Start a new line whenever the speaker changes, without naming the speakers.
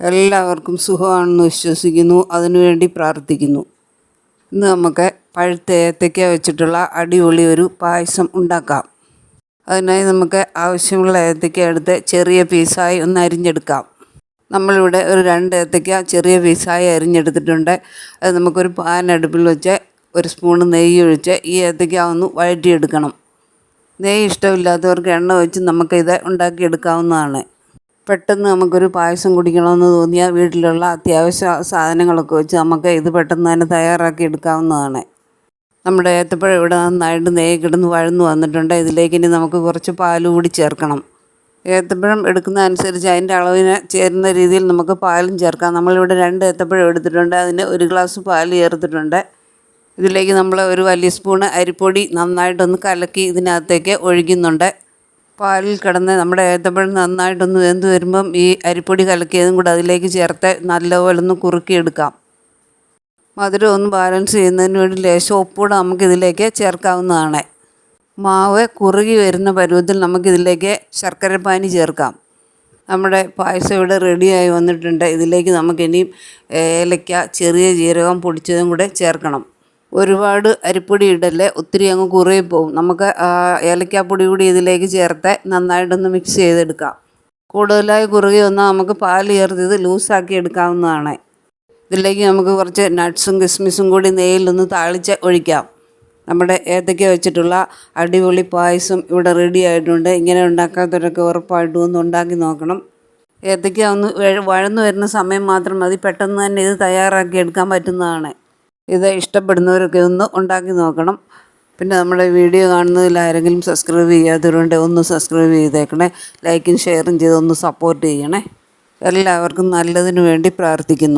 എല്ലാവർക്കും സുഖമാണെന്ന് വിശ്വസിക്കുന്നു. അതിനുവേണ്ടി പ്രാർത്ഥിക്കുന്നു. ഇന്ന് നമുക്ക് പഴുത്ത ഏത്തയ്ക്ക വെച്ചിട്ടുള്ള അടിപൊളി ഒരു പായസം ഉണ്ടാക്കാം. അതിനായി നമുക്ക് ആവശ്യമുള്ള ഏത്തയ്ക്ക എടുത്ത് ചെറിയ പീസായി ഒന്ന് അരിഞ്ഞെടുക്കാം. നമ്മളിവിടെ ഒരു രണ്ട് ഏത്തയ്ക്ക ചെറിയ പീസായി അരിഞ്ഞെടുത്തിട്ടുണ്ട്. അത് നമുക്കൊരു പാൻ അടുപ്പിൽ വെച്ച് ഒരു സ്പൂൺ നെയ്യ് ഒഴിച്ച് ഈ ഏത്തയ്ക്ക ഒന്ന് വഴറ്റിയെടുക്കണം. നെയ്യ് ഇഷ്ടമില്ലാത്തവർക്ക് എണ്ണ വെച്ച് നമുക്കിത് ഉണ്ടാക്കിയെടുക്കാവുന്നതാണ്. പെട്ടെന്ന് നമുക്കൊരു പായസം കുടിക്കണമെന്ന് തോന്നിയാൽ വീട്ടിലുള്ള അത്യാവശ്യ സാധനങ്ങളൊക്കെ വെച്ച് നമുക്ക് ഇത് പെട്ടെന്ന് തന്നെ തയ്യാറാക്കി എടുക്കാവുന്നതാണ്. നമ്മുടെ ഏത്തപ്പഴം ഇവിടെ നന്നായിട്ട് നെയ്യ് കിടന്ന് വഴന്നു വന്നിട്ടുണ്ട്. ഇതിലേക്ക് ഇനി നമുക്ക് കുറച്ച് പാൽ കൂടി ചേർക്കണം. ഏത്തപ്പഴം എടുക്കുന്ന അനുസരിച്ച് അതിന്റെ അളവിന് ചേരുന്ന രീതിയിൽ നമുക്ക് പാലും ചേർക്കാം. നമ്മളിവിടെ രണ്ട് ഏത്തപ്പഴം എടുത്തിട്ടുണ്ട്. അതിന് ഒരു ഗ്ലാസ് പാൽ ചേർത്തിട്ടുണ്ട്. ഇതിലേക്ക് നമ്മൾ ഒരു വലിയ സ്പൂണ് അരിപ്പൊടി നന്നായിട്ടൊന്ന് കലക്കി ഇതിനകത്തേക്ക് ഒഴിക്കുന്നുണ്ട്. പാലിൽ കിടന്ന് നമ്മുടെ ഏത്തപ്പഴം നന്നായിട്ടൊന്ന് വെന്ത് വരുമ്പം ഈ അരിപ്പൊടി കലക്കിയതും കൂടെ അതിലേക്ക് ചേർത്ത് നല്ലപോലെ ഒന്ന് കുറുക്കിയെടുക്കാം. മധുരം ഒന്ന് ബാലൻസ് ചെയ്യുന്നതിന് വേണ്ടി ലേശം ഉപ്പൂടെ നമുക്കിതിലേക്ക് ചേർക്കാവുന്നതാണ്. മാവ് കുറുകി വരുന്ന പരുവത്തിൽ നമുക്കിതിലേക്ക് ശർക്കരപ്പാനി ചേർക്കാം. നമ്മുടെ പായസം ഇവിടെ റെഡിയായി വന്നിട്ടുണ്ട്. ഇതിലേക്ക് നമുക്കിനിയും ഏലയ്ക്ക ചെറിയ ജീരകം പൊടിച്ചതും കൂടെ ചേർക്കണം. ഒരുപാട് അരിപ്പൊടി ഇടല്ലേ ഒത്തിരി അങ്ങ് കുറേ പോവും. നമുക്ക് ഏലക്കാപ്പൊടി കൂടി ഇതിലേക്ക് ചേർത്ത് നന്നായിട്ടൊന്ന് മിക്സ് ചെയ്തെടുക്കാം. കൂടുതലായി കുറുകി വന്നാൽ നമുക്ക് പാൽ ചേർത്ത് ഇത് ലൂസാക്കി എടുക്കാവുന്നതാണ്. ഇതിലേക്ക് നമുക്ക് കുറച്ച് നട്ട്സും കിസ്മിസും കൂടി നെയ്യിലൊന്ന് താളിച്ച് ഒഴിക്കാം. നമ്മുടെ ഏത്തയ്ക്ക വെച്ചിട്ടുള്ള അടിപൊളി പായസം ഇവിടെ റെഡി ആയിട്ടുണ്ട്. ഇങ്ങനെ ഉണ്ടാക്കാത്തവരൊക്കെ ഉറപ്പായിട്ടും ഒന്ന് ഉണ്ടാക്കി നോക്കണം. ഏത്തയ്ക്ക ഒന്ന് വഴന്നു വരുന്ന സമയം മാത്രം മതി. പെട്ടെന്ന് തന്നെ ഇത് തയ്യാറാക്കി എടുക്കാൻ പറ്റുന്നതാണ്. ഇത് ഇഷ്ടപ്പെടുന്നവരൊക്കെ ഒന്ന് ഉണ്ടാക്കി നോക്കണം. പിന്നെ നമ്മുടെ വീഡിയോ കാണുന്നതിൽ ആരെങ്കിലും സബ്സ്ക്രൈബ് ചെയ്യാത്തവരുണ്ട് ഒന്ന് സബ്സ്ക്രൈബ് ചെയ്തേക്കണേ. ലൈക്കും ഷെയറും ചെയ്ത് ഒന്ന് സപ്പോർട്ട് ചെയ്യണേ. എല്ലാവർക്കും നല്ലതിനു വേണ്ടി പ്രാർത്ഥിക്കുന്നു.